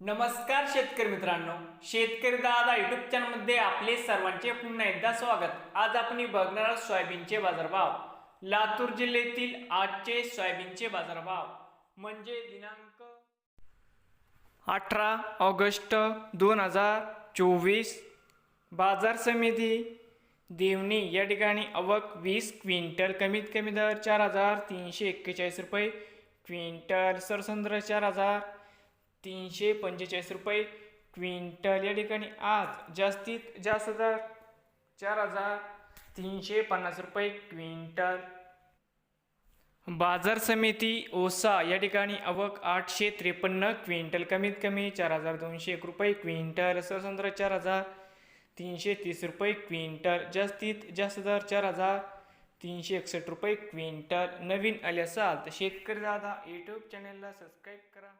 नमस्कार शेतकरी मित्रांनो शेतकरी दादा युट्यूब चॅनलमध्ये आपले सर्वांचे पुन्हा एकदा स्वागत. आज आपण बघणार आहोत सोयाबीनचे बाजारभाव. लातूर जिल्ह्यातील आजचे सोयाबीनचे बाजारभाव. म्हणजे दिनांक अठरा ऑगस्ट दोन हजार चोवीस. बाजार समिती देवणी या ठिकाणी अवक वीस क्विंटल कमीत कमी दर चार हजार तीनशे एक्केचाळीस रुपये क्विंटल सरसंद्र चार हजार तीनशे पंचेचाळीस रुपये क्विंटल. या ठिकाणी आज जास्तीत जास्त दर चार हजार तीनशे पन्नास रुपये क्विंटल. बाजार समिती ओसा या ठिकाणी आवक आठशे त्रेपन्न क्विंटल. कमीत कमी चार हजार दोनशे एक रुपये क्विंटल. सरसंद्र चार हजार तीनशे तीस रुपये क्विंटल. जास्तीत जास्त दर चार हजार तीनशे एकसष्ट रुपये क्विंटल. नवीन आले असाल तर शेतकरी दादा यूट्यूब चॅनलला सबस्क्राईब करा.